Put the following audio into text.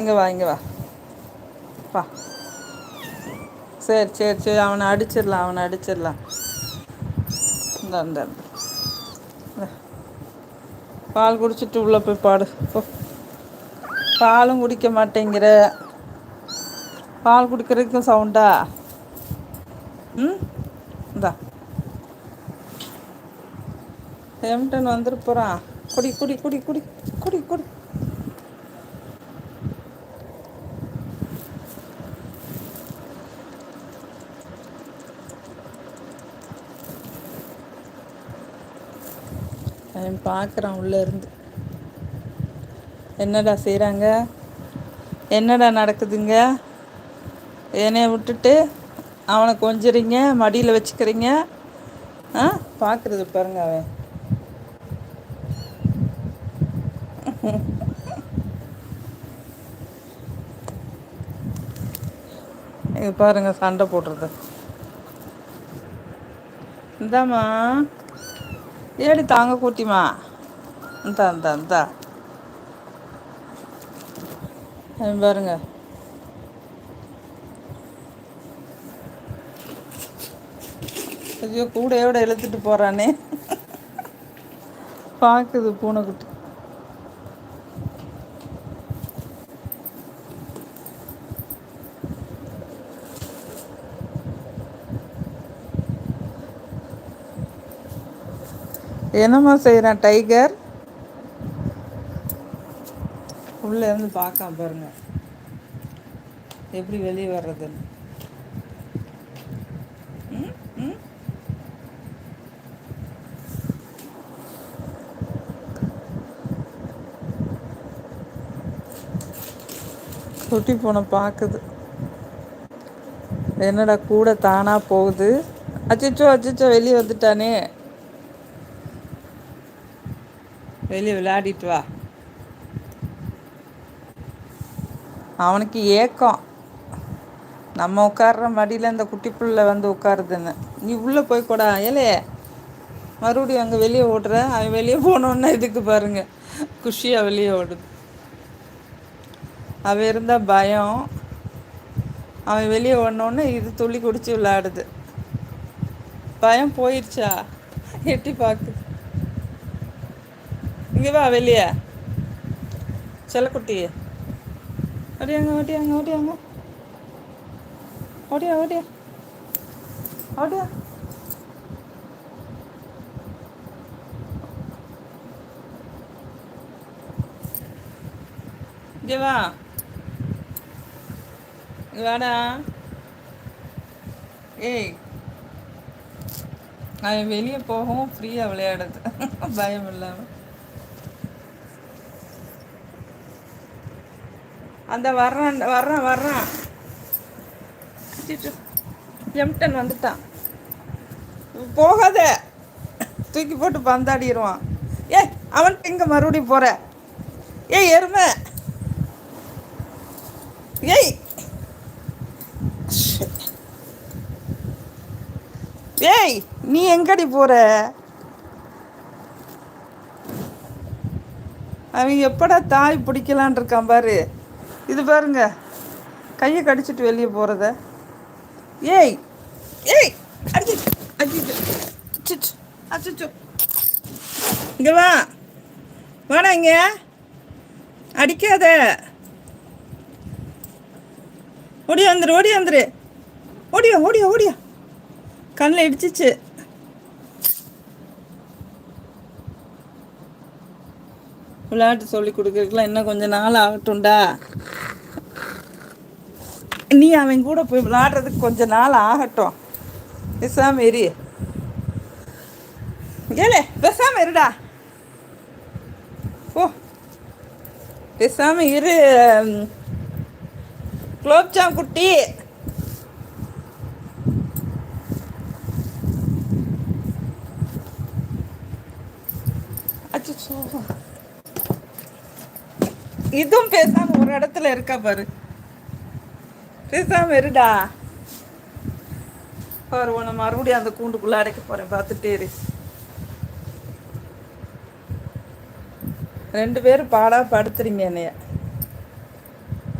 இங்கே வா இங்கே வா. வா. சரி சரி சரி. அவனை அடிச்சிடலாம் அவனை அடிச்சிடலாம். இந்த இந்தா பால் குடிச்சிட்டு உள்ளே போய் பாடு. போ. குடிக்க மாட்டேங்கிற. பால் குடிக்கிறதுக்கும் சவுண்டா? ம்? இந்தா. எம்டன் வந்துருப்போறான் குடி குடி குடி குடி குடி குடி. அவன் பார்க்குறான் உள்ளேருந்து. என்னடா செய்கிறாங்க என்னடா நடக்குதுங்க? என்னைய விட்டுட்டு அவனை கொஞ்சுறீங்க மடியில் வச்சுக்கிறீங்க? ஆ பார்க்குறது பாருங்க அவன். இது பாருங்க சண்டை போடுறது. இந்தாம்மா. ஏடி தாங்க கூட்டிமா? இந்தா அந்த இந்தா. பாருங்க. ஐயோ கூடையோட இழுத்துட்டு போகிறானே பார்க்குது பூனைக்குட்டி என்னம்மா செய்கிறான் டைகர் உள்ளே இருந்து பார்க்காம பாருங்க. எப்படி வெளியே வர்றதுன்னு. குட்டி பூனை பார்க்குது என்னடா கூட தானா போகுது. அச்சச்சோ அச்சச்சோ வெளியே வந்துட்டானே. வெளியே விளையாடிட்டு வா. அவனுக்கு ஏக்கம். நம்ம உட்கார்ற மடியில் இந்த குட்டி புள்ள வந்து உட்காருதுன்னு. நீ உள்ளே போய் கூட ஏலே. மறுபடியும் அங்கே வெளியே ஓடுற? அவன் வெளியே போனோன்னா இதுக்கு பாருங்க. குஷியாக வெளியே ஓடுது. அவன் இருந்தால் பயம். அவன் வெளியே ஓடனோடனே இது துள்ளி குடிச்சு விளையாடுது. பயம் போயிடுச்சா எட்டி பார்க்கு இங்கே வா வெளியே. செல்லக்குட்டி. ஓடியாங்க ஓடியாங்க ஓடியாங்க. ஓடியா ஓடியா. ஓடியா. இங்கே வா. வாடா. ஏய். அவன் வெளியே போகவும் ஃப்ரீயாக விளையாடுது பயம் இல்லாமல் அந்த வர்றான் வர்றான் வர்றான். எம்டன் வந்துட்டான். போகாத. தூக்கி போட்டு பந்தாடிடுவான். ஏ அவன்கிட்ட இங்கே மறுபடியும் போகிற ஏய் எருமை. ஏய். ஏய் நீ எங்கடி போற? அவன் எப்படா தாய் பிடிக்கலான் இருக்கான் பாரு. இது பாருங்க. கையை கடிச்சிட்டு வெளியே போகிறத ஏய் ஏய் அடி அடிச்சு அச்சச்சோ இங்கே வா. வாடா இங்க. அடிக்காத. ஓடி வந்துரு ஓடி வந்துரு. ஓடியா ஓடியா ஓடியா. கண்ணில் இடிச்சிச்சு. விளையாட்டு சொல்லி கொடுக்குறதுக்குலாம் இன்னும் கொஞ்சம் நாள் ஆகட்டும்டா. நீ அவன் கூட போய் விளாடுறதுக்கு கொஞ்ச நாள் ஆகட்டும். பேசாம இரு. ஏலே பேசாம இருடா. ஓ பேசாம இரு. குலோப்ஜாம் குட்டி. இதுவும் பேசாம ஒரு இடத்துல இருக்கா பாரு. பேசாம இருடா. பாரு உன்னை மறுபடியும் அந்த கூண்டுக்குள்ள அடைக்க போறேன். பார்த்துட்டே இரு. ரெண்டு பேரும் பாடா படுத்துறீங்க என்னைய.